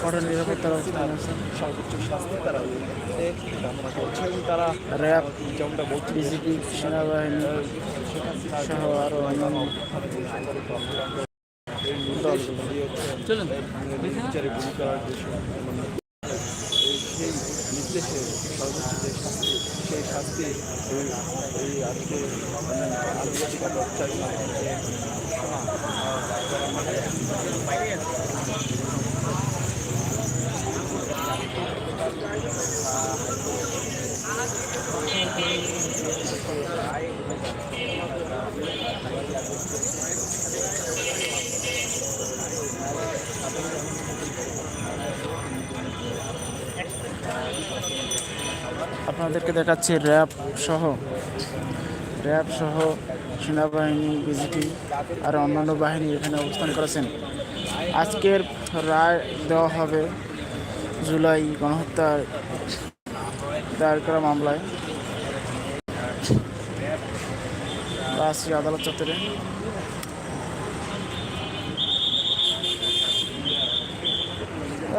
কঠোর আছে সর্বোচ্চ শাস্তি তারা কামনা করছে এবং তারা র্যাব যেমনটা বলছে বিজেপি সেনাবাহিনী সহ আরও অন্যান্য চলুন। বিচারে গুলি করার যে সেই নির্দেশে সর্বোচ্চ যে শাস্তি সেই শাস্তি এই এই আজকে আপনাদেরকে দেখাচ্ছি র্যাব সহ। র্যাব সহ সেনাবাহিনী বিজেপি আর অন্যান্য বাহিনী এখানে অবস্থান করেছেন। আজকের রায় দেওয়া হবে জুলাই গণহত্যার দায়ের করা মামলায়। Basri Adalet Çatırı.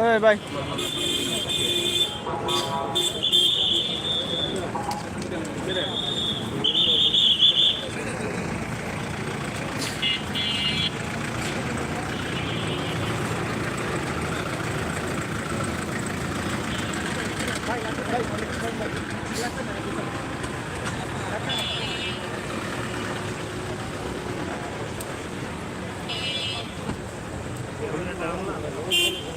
Evet bay. Thank you. Rajshri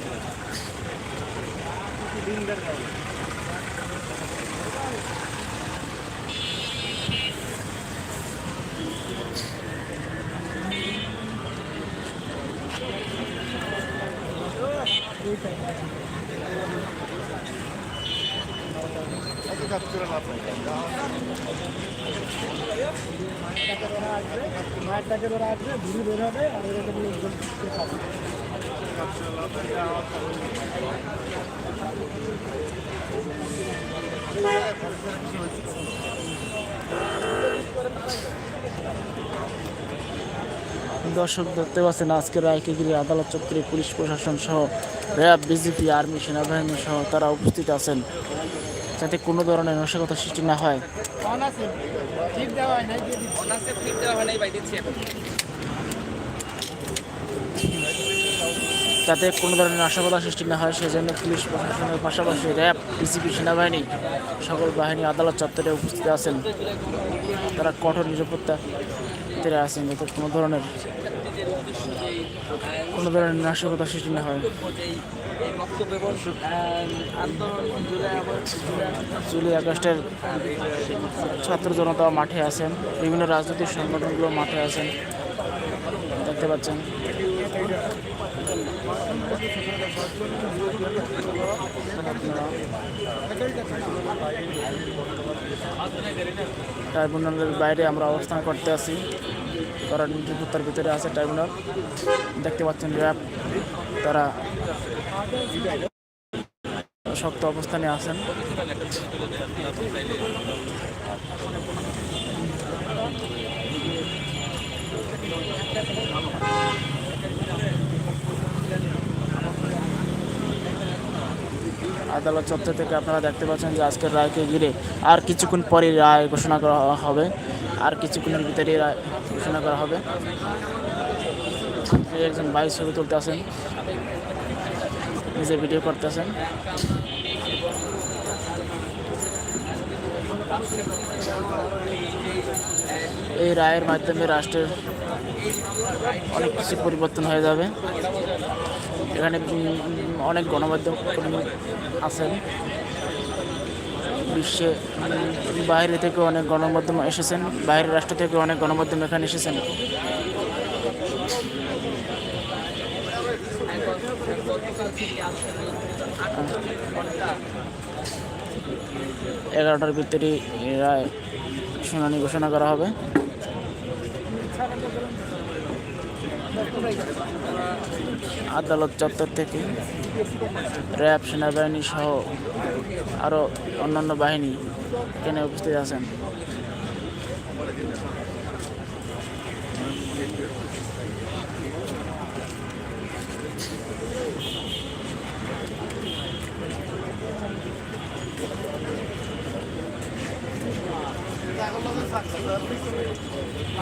আদালত চত্বরে এই ভাই দর্শক দেখতে পাচ্ছেন, আজকের রায়কে আদালত চত্বরে পুলিশ প্রশাসন সহ র্যাব বিজেপি আর্মি, সেনাবাহিনী সহ তারা উপস্থিত আছেন, যাতে কোনো ধরনের নাশকতা সৃষ্টি না হয়। যাতে কোনো ধরনের নাশকতা সৃষ্টি না হয়, সেজন্য পুলিশ প্রশাসনের পাশাপাশি র্যাব বিজেপি সেনাবাহিনী, সকল বাহিনী আদালত চত্বরে উপস্থিত আছেন। তারা কঠোর নিরাপত্তা ভিতরে আছেন যাতে কোনো ধরনের কোনো ধরনের নাশকতা সৃষ্টি না হয়। জুলাই আগস্টের ছাত্র জনতা মাঠে আছেন, বিভিন্ন রাজনৈতিক সংগঠনগুলো মাঠে আছেন। দেখতে পাচ্ছেন। ট্রাইব্যুনালের বাইরে আমরা অবস্থান করতে আছি। তারা নিরাপত্তার ভিতরে আছে ট্রাইব্যুনাল। দেখতে পাচ্ছেন র্যাব তারা শক্ত অবস্থানে আছেন। আদালত চত্বর থেকে আপনারা দেখতে পাচ্ছেন যে আজকের রায়কে ঘিরে আর কিছুক্ষণ পরে রায় ঘোষণা করা হবে। আর কিছুক্ষণের ভিতরে রায় ঘোষণা করা হবে। একজন ভাই ছবি তুলতে আছেন নিজে ভিডিও করতেছেন এই রায়ের মাধ্যমে রাষ্ট্রের অনেক কিছু পরিবর্তন হয়ে যাবে। এখানে অনেক গণমাধ্যম আছেন। বিশ্বে বাইরে থেকে অনেক গণমাধ্যম এসেছেন, বাইরের রাষ্ট্র থেকে অনেক গণমাধ্যম এখানে এসেছেন। এগারোটার ভিতরে রায় শুনানি ঘোষণা করা হবে। আদালত চত্বর থেকে র্যাব সেনাবাহিনী সহ আরও অন্যান্য বাহিনী এখানে উপস্থিত আছেন।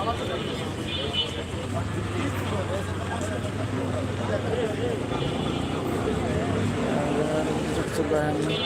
আমার বাহিনী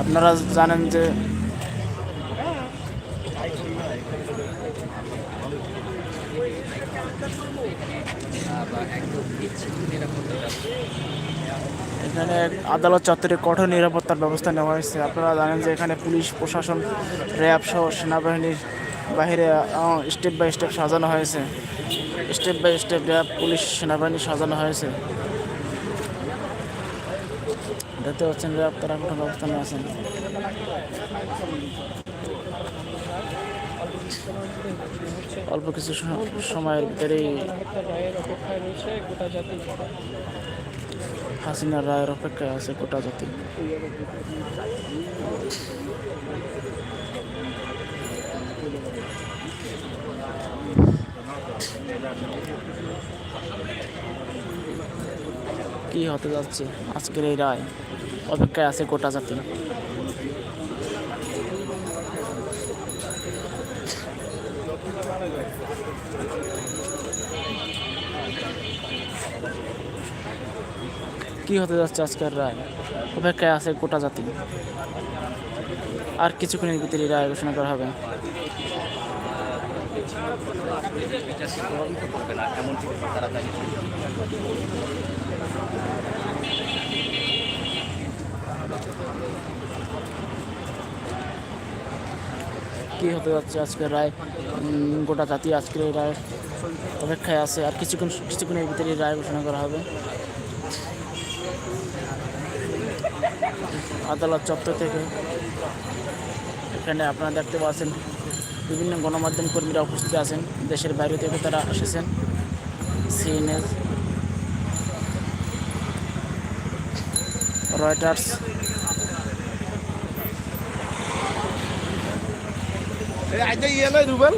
আপনারা জানেন যে এখানে আদালত চত্বরে কঠোর নিরাপত্তার ব্যবস্থা নেওয়া হয়েছে। আপনারা জানেন যে এখানে পুলিশ, প্রশাসন, র্যাব সহ সেনাবাহিনীর বাহিরে স্টেপ বাই স্টেপ সাজানো হয়েছে। Step by step RAB, police, সেনাবাহিনী সাজানো হয়েছে। দেখতে পাচ্ছেন র্যাব তারা কঠোর ব্যবস্থা নিয়ে আছেন অল্প কিছু সময়ের ভিতরেই হাসিনা রায়ের অপেক্ষায় আছে গোটা জাতি। কি হতে যাচ্ছে আজকের এই রায়? অপেক্ষায় আছে গোটা জাতি। কি হতে যাচ্ছে আজকের রায়? অপেক্ষায় আছে গোটা জাতি। আর কিছুক্ষণের ভিতরে রায় ঘোষণা করা হবে। এমন কিছু তারা জানিয়েছে কি হতে যাচ্ছে আজকের রায়? গোটা জাতি আজকের এই রায় অপেক্ষায় আছে। আর কিছুক্ষণ, কিছুক্ষণের ভিতরে রায় ঘোষণা করা হবে। আদালত চত্বর থেকে এখানে আপনারা দেখতে পাচ্ছেন, বিভিন্ন গণমাধ্যম কর্মীরা উপস্থিত আছেন। দেশের বাইরে থেকে তারা এসেছেন। সিএনএস রয়টার্স আইতে ইয়ে রুবেল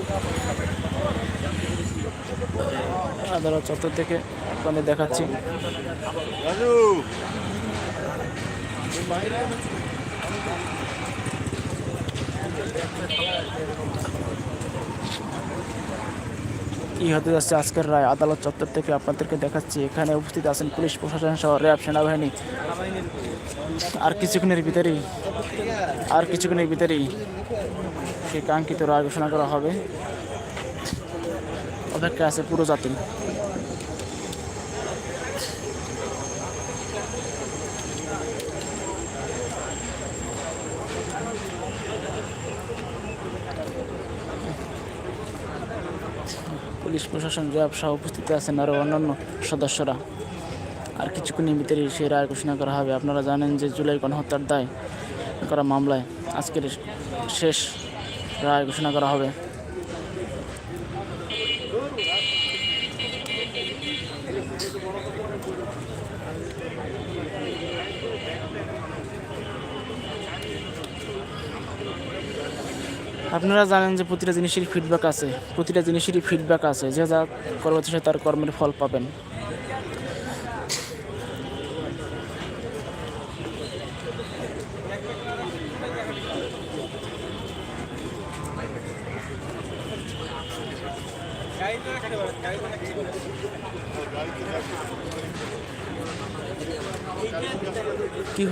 আদালত চত্বর থেকে আপনাদের দেখাচ্ছি। কি হতে যাচ্ছে আজকের রায়। আদালত চত্বর থেকে আপনাদেরকে দেখাচ্ছি। এখানে উপস্থিত আছেন পুলিশ প্রশাসন সহ র্যাব সেনাবাহিনী। আর কিছুক্ষণের ভিতরেই আর কিছুক্ষণের ভিতরেই সেই কাঙ্ক্ষিত রায় ঘোষণা করা হবে। অপেক্ষা আছে পুরো জাতি। পুলিশ প্রশাসন, র্যাব সহ উপস্থিত আছেন আরও অন্যান্য সদস্যরা। আর কিছুক্ষণের ভিতরে সেই রায় ঘোষণা করা হবে। আপনারা জানেন যে জুলাই গণহত্যার দায় করা মামলায় আজকের শেষ রায় ঘোষণা করা হবে। আপনারা জানেন যে প্রতিটা জিনিসেরই ফিডব্যাক আছে। প্রতিটা জিনিসেরই ফিডব্যাক আছে। যে যা সে তার কর্মের ফল পাবেন।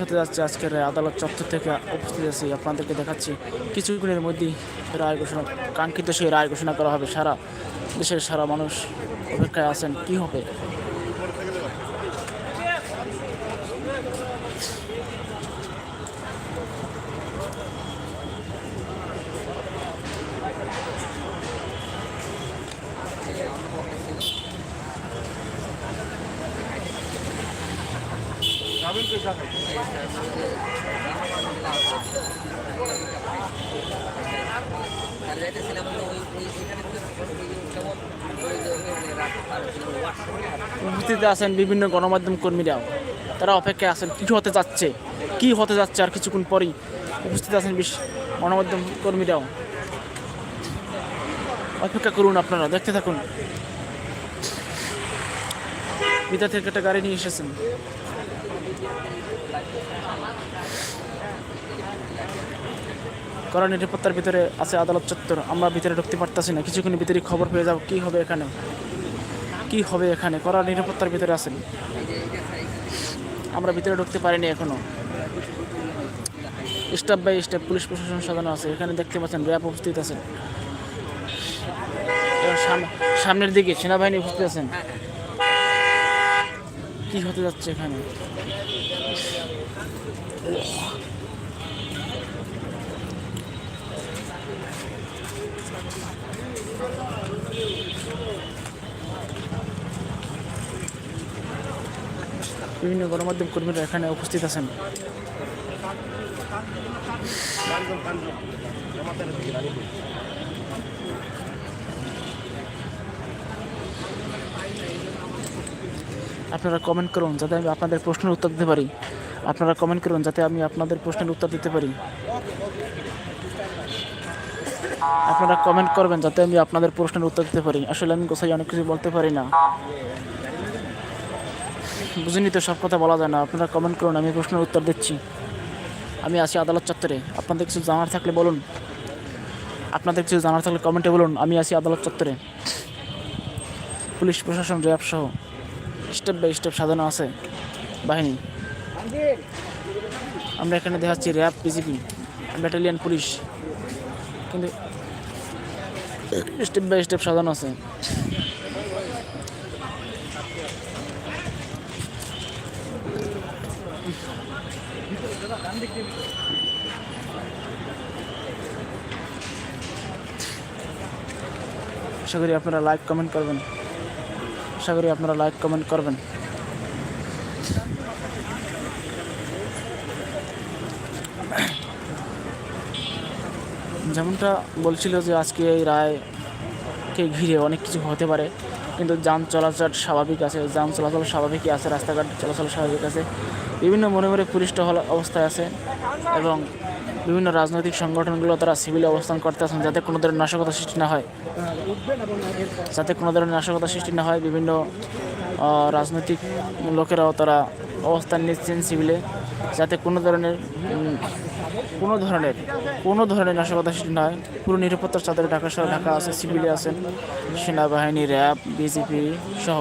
হতে যাচ্ছে আজকের আদালত চত্বর থেকে উপস্থিত আছি। আপনাদেরকে দেখাচ্ছি কিছুক্ষণের মধ্যেই রায় ঘোষণা, কাঙ্ক্ষিত সেই রায় ঘোষণা করা হবে। সারা দেশের সারা মানুষ অপেক্ষায় আছেন, কি হবে? উপস্থিত আছেন বিভিন্ন গণমাধ্যম কর্মীরাও। তারা অপেক্ষায় আছেন, কি হতে যাচ্ছে? কি হতে যাচ্ছে আর কিছুক্ষণ পরেই উপস্থিত আছেন বেশ গণমাধ্যম কর্মীরাও। অপেক্ষা করুন আপনারা, দেখতে থাকুন। বিদ্যা থেকে একটা গাড়ি নিয়ে এসেছেন। কড়া নিরাপত্তার ভিতরে আছে আদালত চত্বর। আমরা ভিতরে ঢুকতে পারতাছি না। কিছুক্ষণ ভিতরে খবর পেয়ে যাব কি হবে এখানে। কি হবে এখানে? কড়া নিরাপত্তার ভিতরে আছেন। আমরা ভিতরে ঢুকতে পারিনি এখনও। স্টাফ বাই স্টাফ পুলিশ প্রশাসন সাজানো আছে। এখানে দেখতে পাচ্ছেন র্যাব উপস্থিত আছেন। সাম- সামনের দিকে সেনাবাহিনী উপস্থিত আছেন। কি হতে যাচ্ছে এখানে? বিভিন্ন গণমাধ্যম কর্মীরা এখানে উপস্থিত আছেন। আপনারা কমেন্ট করুন, যাতে আমি আপনাদের প্রশ্নের উত্তর দিতে পারি। আপনারা কমেন্ট করুন যাতে আমি আপনাদের প্রশ্নের উত্তর দিতে পারি। আপনারা কমেন্ট করবেন যাতে আমি আপনাদের প্রশ্নের উত্তর দিতে পারি। আসলে আমি গোসাই অনেক কিছু বলতে পারি না। বুঝিনি তো সব কথা বলা যায় না। আপনারা কমেন্ট করুন, আমি প্রশ্নের উত্তর দিচ্ছি। আমি আছি আদালত চত্বরে। আপনাদের কিছু জানার থাকলে বলুন। আপনাদের কিছু জানার থাকলে কমেন্টে বলুন। আমি আছি আদালত চত্বরে। পুলিশ প্রশাসন, র্যাব সহ। স্টেপ বাই স্টেপ সাজানো আছে বাহিনী। আমরা এখানে দেখাচ্ছি র্যাব বিজিপি ব্যাটালিয়ান পুলিশ। কিন্তু স্টেপ বাই স্টেপ সাজানো আছে। আশা করি আপনারা লাইক কমেন্ট করবেন। আশা করি আপনারা লাইক কমেন্ট করবেন। যেমনটা বলছিল যে আজকে এই রায়কে ঘিরে অনেক কিছু হতে পারে, কিন্তু যান চলাচল স্বাভাবিক আছে, যান চলাচল স্বাভাবিকই আছে, রাস্তাঘাট চলাচল স্বাভাবিক আছে, বিভিন্ন মনে মনে পুলিশ টহল অবস্থায় আছে এবং বিভিন্ন রাজনৈতিক সংগঠনগুলো তারা সিভিলে অবস্থান করতে আছেন যাতে কোনো ধরনের নাশকতা সৃষ্টি না হয়। যাতে কোনো ধরনের নাশকতা সৃষ্টি না হয়, বিভিন্ন রাজনৈতিক লোকেরাও তারা অবস্থান নিচ্ছেন সিভিলে। যাতে কোনো ধরনের কোনো ধরনের কোনো ধরনের নাশকতা সৃষ্টি না হয়। পুরো নিরাপত্তার চাদরে ঢাকা সহ ঢাকা আছে, সিভিলে আছেন সেনাবাহিনী, র্যাব বিজেপি সহ।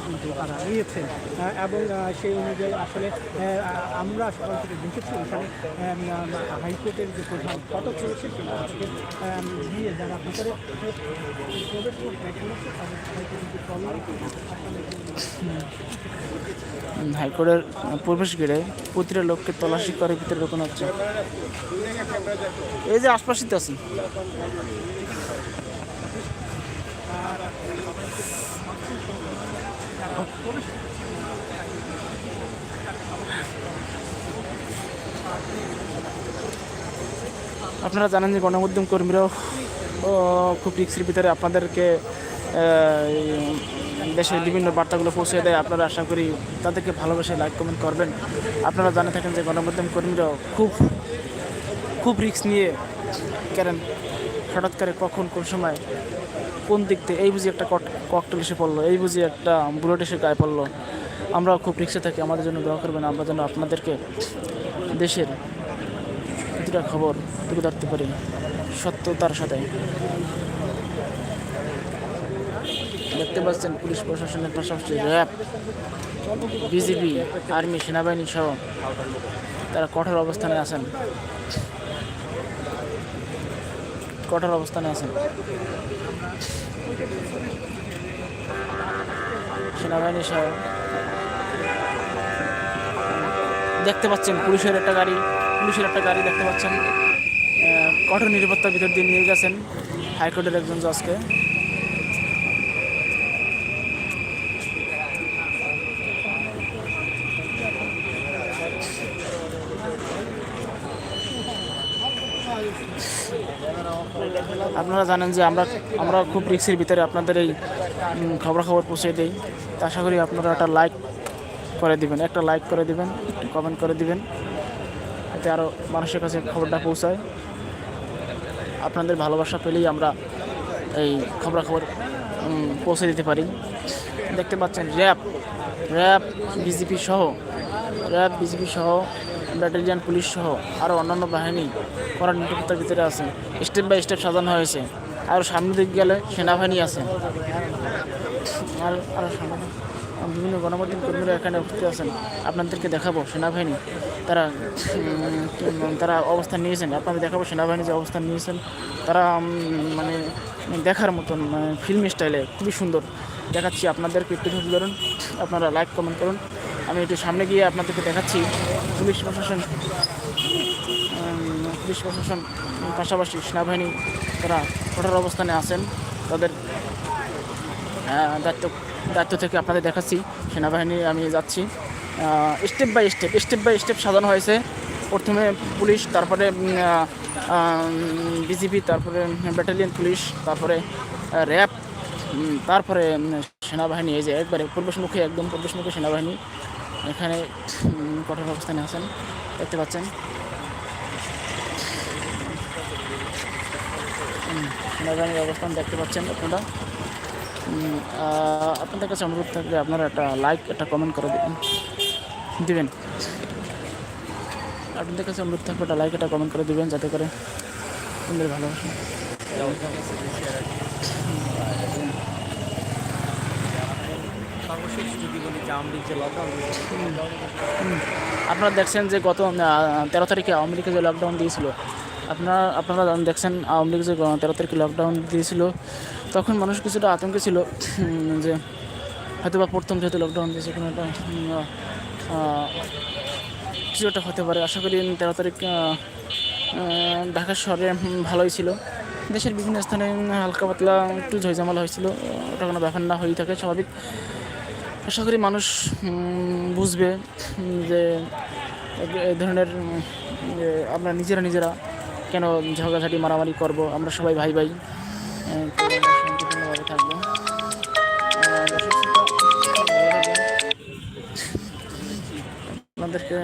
কিন্তু তারা নিয়েছেন এবং সেই অনুযায়ী আসলে আমরা সকাল থেকে দেখেছি এখানে হাইকোর্টের যে প্রধান ফটক রয়েছে আহ, দিয়ে যারা ভিতরে হাইকোর্টের প্রবেশ গেটে প্রতিটা লোককে তল্লাশি করে ভিতরে ঢোকানো হচ্ছে। এই যে আশপাশে তো আছি আপনারা জানেন যে গণমাধ্যম কর্মীরাও খুব রিক্সের ভিতরে আপনাদেরকে দেশের বিভিন্ন বার্তাগুলো পৌঁছে দেয়। আপনারা আশা করি তাদেরকে ভালোবেসে লাইক, কমেন্ট করবেন। আপনারা জানে থাকেন যে গণমাধ্যম কর্মীরাও খুব খুব রিস্ক নিয়ে কারণ হঠাৎ করে কখন, কোন সময় কোন দিক থেকে এই বুঝি একটা ককটেল এসে পড়ল, এই বুঝি একটা বুলেট এসে গায়ে পড়ল। আমরাও খুব রিক্সে থাকি, আমাদের জন্য দোয়া করবেন, আমরা যেন আপনাদেরকে দেশের প্রতিটা খবর তুলে ধরতে পারি সত্যতার সাথে। দেখতে পাচ্ছেন পুলিশ প্রশাসনের পাশাপাশি র্যাব বিজিবি আর্মি সেনাবাহিনী সহ তারা কঠোর অবস্থানে আছেন। কঠোর অবস্থানে আছেন। সেনাবাহিনী সহ দেখতে পাচ্ছেন, পুলিশের একটা গাড়ি, পুলিশের একটা গাড়ি দেখতে পাচ্ছেন। কঠোর নিরাপত্তার ভিতর দিয়ে নিয়ে গেছেন। হাইকোর্টের একজন জজকে। আপনারা জানেন যে আমরা আমরা খুব রিক্সের ভিতরে আপনাদের এই খবরাখবর পৌঁছে দিই। তা আশা করি আপনারা একটা লাইক করে দিবেন, একটা লাইক করে দিবেন কমেন্ট করে দিবেন এতে আরও মানুষের কাছে খবরটা পৌঁছায়। আপনাদের ভালোবাসা পেলেই আমরা এই খবরাখবর পৌঁছে দিতে পারি। দেখতে পাচ্ছেন র্যাব র্যাব বিজেপি সহ র্যাব বিজেপি সহ ব্যাটালিয়ান, পুলিশ সহ আরও অন্যান্য বাহিনী করার নিরাপত্তার ভিতরে আছে। স্টেপ বাই স্টেপ সাজানো হয়েছে। আর সামনের দিক গেলে সেনাবাহিনী আছে। আর আরও সামনে বিভিন্ন গণমাধ্যম কর্মীরা এখানে উপস্থিত আছেন। আপনাদেরকে দেখাবো সেনাবাহিনী। তারা তারা অবস্থান নিয়েছেন। আপনাদের দেখাবো সেনাবাহিনী যে অবস্থান নিয়েছেন। তারা মানে দেখার মতন ফিল্ম স্টাইলে খুবই সুন্দর। দেখাচ্ছি আপনাদেরকে। একটু ধরুন। আপনারা লাইক কমেন্ট করুন। আমি একটু সামনে গিয়ে আপনাদেরকে দেখাচ্ছি পুলিশ প্রশাসন পুলিশ প্রশাসন পাশাপাশি সেনাবাহিনী তারা কঠোর অবস্থানে আছেন। তাদের দায়িত্ব দায়িত্ব থেকে আপনাদের দেখাচ্ছি। সেনাবাহিনী, আমি যাচ্ছি। Step by step step by step সাজানো হয়েছে। প্রথমে পুলিশ, তারপরে বিজিবি, তারপরে ব্যাটালিয়ন পুলিশ, তারপরে র্যাব তারপরে সেনাবাহিনী। এই যে একবারে প্রবেশমুখী, একদম প্রবেশমুখী সেনাবাহিনী। এখানে কঠোর অবস্থানে আছেন দেখতে পাচ্ছেন। উম, অবস্থান দেখতে পাচ্ছেন আপনারা। আপনাদের কাছে অনুরোধ থাকবে আপনারা একটা লাইক একটা কমেন্ট করে দেবেন। দিবেন। আপনাদের কাছে অনুরোধ থাকবে একটা লাইক একটা কমেন্ট করে দেবেন যাতে করে আপনাদের ভালোবাসা। সর্বশেষ যদি বলি যে আওয়ামী লীগ যে লকডাউন আপনারা দেখছেন যে গত তেরো তারিখে আওয়ামী লীগে যে লকডাউন দিয়েছিল আপনারা আপনারা দেখছেন আওয়ামী লীগ যে তেরো তারিখে লকডাউন দিয়েছিল তখন মানুষ কিছুটা আতঙ্কে ছিল যে হয়তো বা প্রথম যেহেতু লকডাউন দিয়েছে কোনো একটা কিছু একটা হতে পারে। আশা করি তেরো তারিখ ঢাকা শহরে ভালোই ছিল। দেশের বিভিন্ন স্থানে হালকা পাতলা একটু ঝইঝামেলা হয়েছিল ওটা কোনো ব্যাপার না হয়েই থাকে স্বাভাবিক। আশা করি মানুষ বুঝবে যে এই ধরনের আমরা নিজেরা নিজেরা কেন ঝগড়াঝাটি, মারামারি করব আমরা সবাই ভাই ভাই থাকব। আপনাদেরকে